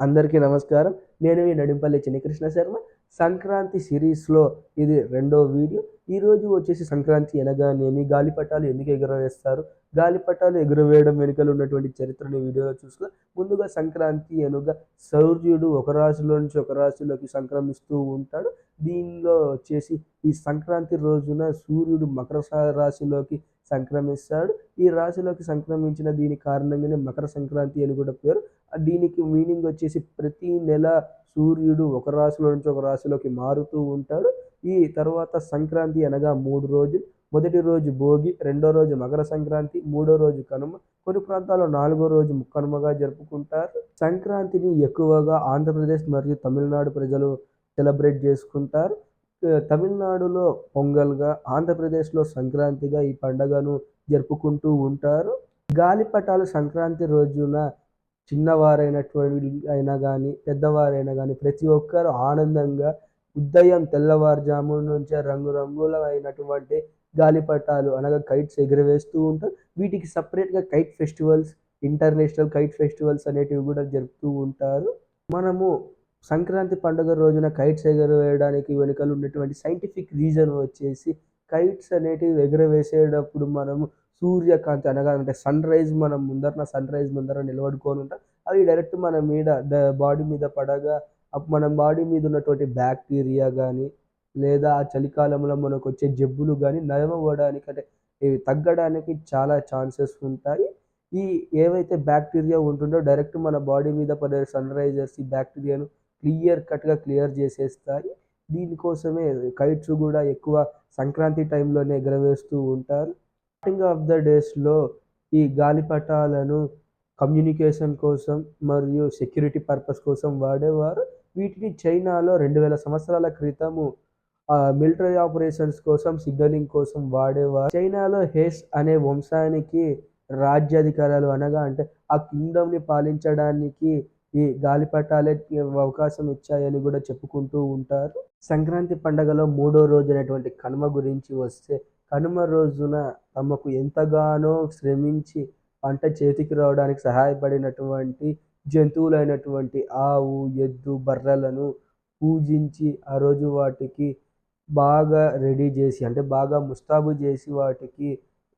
అందరికీ నమస్కారం. నేను మీ నడింపల్లి చిన్నకృష్ణ శర్మ. సంక్రాంతి సిరీస్లో ఇది రెండో వీడియో. ఈరోజు వచ్చేసి సంక్రాంతి అనగానేమి గాలిపటాలు ఎందుకు ఎగురవేస్తారు? గాలిపటాలు ఎగురవేయడం వెనుకలు ఉన్నటువంటి చరిత్రని వీడియోలో చూసుకుని ముందుగా సంక్రాంతి అనుగా సౌర్యుడు ఒక రాశిలో నుంచి ఒక రాశిలోకి సంక్రమిస్తూ ఉంటాడు. దీనిలో వచ్చేసి ఈ సంక్రాంతి రోజున సూర్యుడు మకర రాశిలోకి సంక్రమిస్తాడు. ఈ రాశిలోకి సంక్రమించిన దీని కారణంగానే మకర సంక్రాంతి అని కూడా పేరు. దీనికి మీనింగ్ వచ్చేసి ప్రతి నెల సూర్యుడు ఒక రాశిలో నుంచి ఒక రాశిలోకి మారుతూ ఉంటాడు. ఈ తర్వాత సంక్రాంతి అనగా మూడు రోజులు. మొదటి రోజు భోగి రెండో రోజు మకర సంక్రాంతి మూడో రోజు కనుమ. కొన్ని ప్రాంతాల్లో నాలుగో రోజు ముక్కనుమగా జరుపుకుంటారు. సంక్రాంతిని ఎక్కువగా ఆంధ్రప్రదేశ్ మరియు తమిళనాడు ప్రజలు సెలబ్రేట్ చేసుకుంటారు. తమిళనాడులో పొంగల్గా ఆంధ్రప్రదేశ్లో సంక్రాంతిగా ఈ పండగను జరుపుకుంటూ ఉంటారు. గాలిపటాలు సంక్రాంతి రోజున చిన్నవారైనటువంటి అయినా కానీ పెద్దవారైనా కానీ ప్రతి ఒక్కరు ఆనందంగా ఉదయం తెల్లవారుజాము నుంచే రంగురంగులమైనటువంటి గాలిపటాలు అనగా కైట్స్ ఎగురవేస్తూ ఉంటారు. వీటికి సపరేట్గా kite festivals international kite festivals అనేటివి కూడా జరుపుతూ ఉంటారు. మనము సంక్రాంతి పండుగ రోజున కైట్స్ ఎగరవేయడానికి వెనుకలు ఉన్నటువంటి సైంటిఫిక్ రీజన్ వచ్చేసి కైట్స్ అనేటివి ఎగరవేసేటప్పుడు మనము సూర్యకాంతి అనగా అంటే సన్ రైజ్ మనం ముందరన సన్ రైజ్ ముందర నిలబడుకొని ఉంటాం. అవి డైరెక్ట్ మన మీద బాడీ మీద పడగా అప్పుడు మన బాడీ మీద ఉన్నటువంటి బ్యాక్టీరియా కానీ లేదా ఆ చలికాలంలో మనకు వచ్చే జబ్బులు కానీ నయమవ్వడానికి అంటే ఇవి తగ్గడానికి చాలా ఛాన్సెస్ ఉంటాయి. ఈ ఏవైతే బ్యాక్టీరియా ఉంటుందో డైరెక్ట్ మన బాడీ మీద పడే సన్ రైజర్స్ ఈ బ్యాక్టీరియాను క్లియర్ కట్గా క్లియర్ చేసేస్తాయి. దీనికోసమే కైట్స్ కూడా ఎక్కువ సంక్రాంతి టైంలోనే ఎగరవేస్తూ ఉంటారు. స్టార్టింగ్ ఆఫ్ ద డేస్లో ఈ గాలిపటాలను కమ్యూనికేషన్ కోసం మరియు సెక్యూరిటీ పర్పస్ కోసం వాడేవారు. వీటిని చైనాలో రెండు వేల సంవత్సరాల క్రితము మిలిటరీ ఆపరేషన్స్ కోసం సిగ్నలింగ్ కోసం వాడేవారు. చైనాలో హేస్ అనే వంశానికి రాజ్యాధికారాలు అనగా అంటే ఆ కింగ్డమ్ని పాలించడానికి ఈ గాలిపటాలే అవకాశం ఇచ్చాయని కూడా చెప్పుకుంటూ ఉంటారు. సంక్రాంతి పండగలో మూడో రోజు అనేటువంటి కనుమ గురించి వస్తే కనుమ రోజున తమకు ఎంతగానో శ్రమించి పంట చేతికి రావడానికి సహాయపడినటువంటి జంతువులైనటువంటి ఆవు ఎద్దు బర్రెలను పూజించి ఆ రోజు వాటికి బాగా రెడీ చేసి అంటే బాగా ముస్తాబు చేసి వాటికి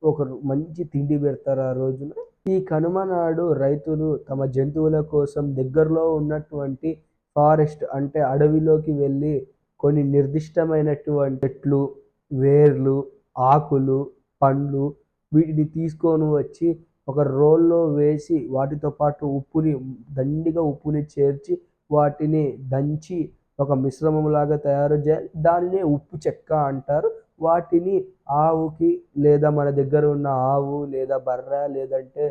ఒక మంచి తిండి పెడతారు ఆ రోజున. ఈ కనుమ నాడు రైతులు తమ జంతువుల కోసం దగ్గరలో ఉన్నటువంటి ఫారెస్ట్ అంటే అడవిలోకి వెళ్ళి కొన్ని నిర్దిష్టమైనటువంటి చెట్లు వేర్లు ఆకులు పండ్లు వీటిని తీసుకొని వచ్చి ఒక రోల్లో వేసి వాటితో పాటు ఉప్పుని దండిగా ఉప్పుని చేర్చి వాటిని దంచి ఒక మిశ్రమంలాగా తయారు చేయాలి. దానినే ఉప్పు చెక్క అంటారు. వాటిని ఆవుకి లేదా మన దగ్గర ఉన్న ఆవు లేదా బర్రె లేదంటే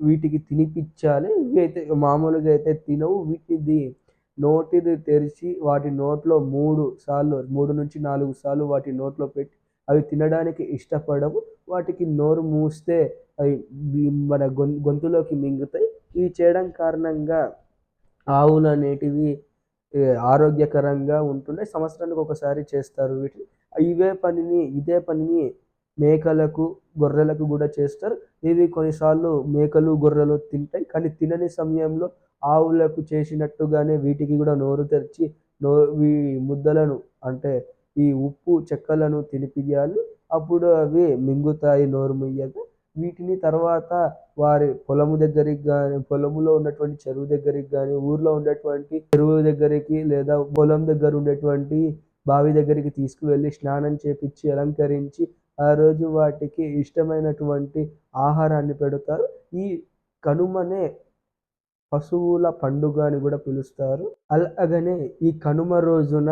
వీటికి తినిపించాలి. ఇవి అయితే మామూలుగా అయితే తినవు. వీటిది నోటిని తెరిచి వాటి నోట్లో మూడు సార్లు మూడు నుంచి నాలుగు సార్లు వాటి నోట్లో పెట్టి అవి తినడానికి ఇష్టపడవు. వాటికి నోరు మూస్తే అవి మన గొం గొంతులోకి మింగుతాయి. ఇవి చేయడం కారణంగా ఆవులు అనేటివి ఆరోగ్యకరంగా ఉంటున్నాయి. సంవత్సరానికి ఒకసారి చేస్తారు వీటిని. ఇవే పనిని ఇదే పనిని మేకలకు గొర్రెలకు కూడా చేస్తారు. ఇవి కొన్నిసార్లు మేకలు గొర్రెలు తింటాయి. కానీ తినని సమయంలో ఆవులకు చేసినట్టుగానే వీటికి కూడా నోరు తెరిచి నో ఈ ముద్దలను అంటే ఈ ఉప్పు చెక్కలను తినిపియాలి అప్పుడు అవి మింగుతాయి నోరు ముయ్యగా వీటిని తర్వాత వారి పొలము దగ్గరికి కానీ పొలములో ఉన్నటువంటి చెరువు దగ్గరికి కానీ ఊర్లో ఉన్నటువంటి చెరువు దగ్గరికి లేదా పొలం దగ్గర ఉండేటువంటి బావి దగ్గరికి తీసుకువెళ్ళి స్నానం చేపించి అలంకరించి ఆ రోజు వాటికి ఇష్టమైనటువంటి ఆహారాన్ని పెడతారు. ఈ కనుమనే పశువుల పండుగ అని కూడా పిలుస్తారు. అలాగనే ఈ కనుమ రోజున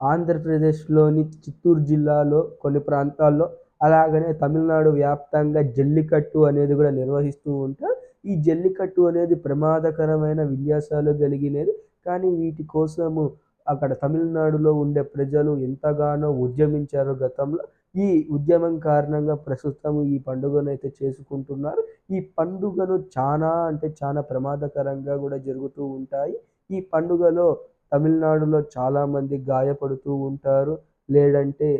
ఆంధ్రప్రదేశ్లోని చిత్తూరు జిల్లాలో కొన్ని ప్రాంతాల్లో అలాగనే తమిళనాడు వ్యాప్తంగా జల్లికట్టు అనేది కూడా నిర్వహిస్తూ ఉంటారు. ఈ జల్లికట్టు అనేది ప్రమాదకరమైన విన్యాసాలు కలిగినది. కానీ వీటి కోసము అక్కడ తమిళనాడులో ఉండే ప్రజలు ఎంతగానో ఉద్యమించారు గతంలో ఈ ఉద్యమం కారణంగా ప్రస్తుతం ఈ పండుగను అయితే చేసుకుంటున్నారు. ఈ పండుగను చాలా అంటే చాలా ప్రమాదకరంగా కూడా జరుగుతూ ఉంటాయి. ఈ పండుగలో తమిళనాడులో చాలామంది గాయపడుతూ ఉంటారు. లేదంటే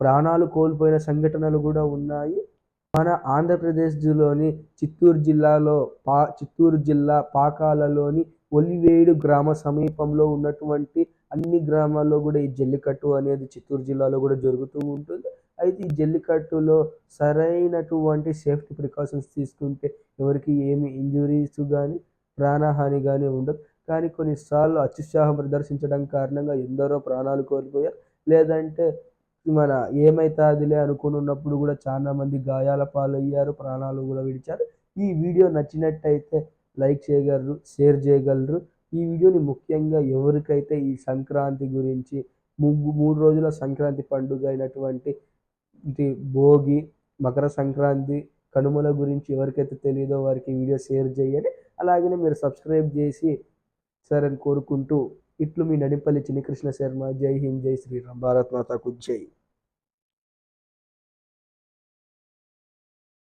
ప్రాణాలు కోల్పోయిన సంఘటనలు కూడా ఉన్నాయి. మన ఆంధ్రప్రదేశ్లోని చిత్తూరు జిల్లాలో పా చిత్తూరు జిల్లా పాకాలలోని ఒలివేడు గ్రామ సమీపంలో ఉన్నటువంటి అన్ని గ్రామాల్లో కూడా ఈ జల్లికట్టు అనేది చిత్తూరు జిల్లాలో కూడా జరుగుతూ ఉంటుంది. అయితే ఈ జల్లికట్టులో సరైనటువంటి సేఫ్టీ ప్రికాషన్స్ తీసుకుంటే ఎవరికి ఏమి ఇంజురీస్ కానీ ప్రాణహాని కానీ ఉండదు. కానీ కొన్నిసార్లు అత్యుత్సాహం ప్రదర్శించడం కారణంగా ఎందరో ప్రాణాలు కోల్పోయారు. లేదంటే మన ఏమైతాదిలే అనుకుని ఉన్నప్పుడు కూడా చాలా మంది గాయాల పాలయ్యారు ప్రాణాలు కూడా విడిచారు. ఈ వీడియో నచ్చినట్టయితే లైక్ చేయగలరు షేర్ చేయగలరు. ఈ వీడియోని ముఖ్యంగా ఎవరికైతే ఈ సంక్రాంతి గురించి ముగ్గు మూడు రోజుల సంక్రాంతి పండుగ అయినటువంటి ఇది భోగి మకర సంక్రాంతి కనుమల గురించి ఎవరికైతే తెలియదో వారికి వీడియో షేర్ చేయండి. అలాగనే మీరు సబ్స్క్రైబ్ చేసి సరే అని కోరుకుంటూ ఇట్లు మీ నడిపల్లి చిన్నకృష్ణ శర్మ. జై హింద్ జై శ్రీరామ్. భారత్ మాతాకు జై.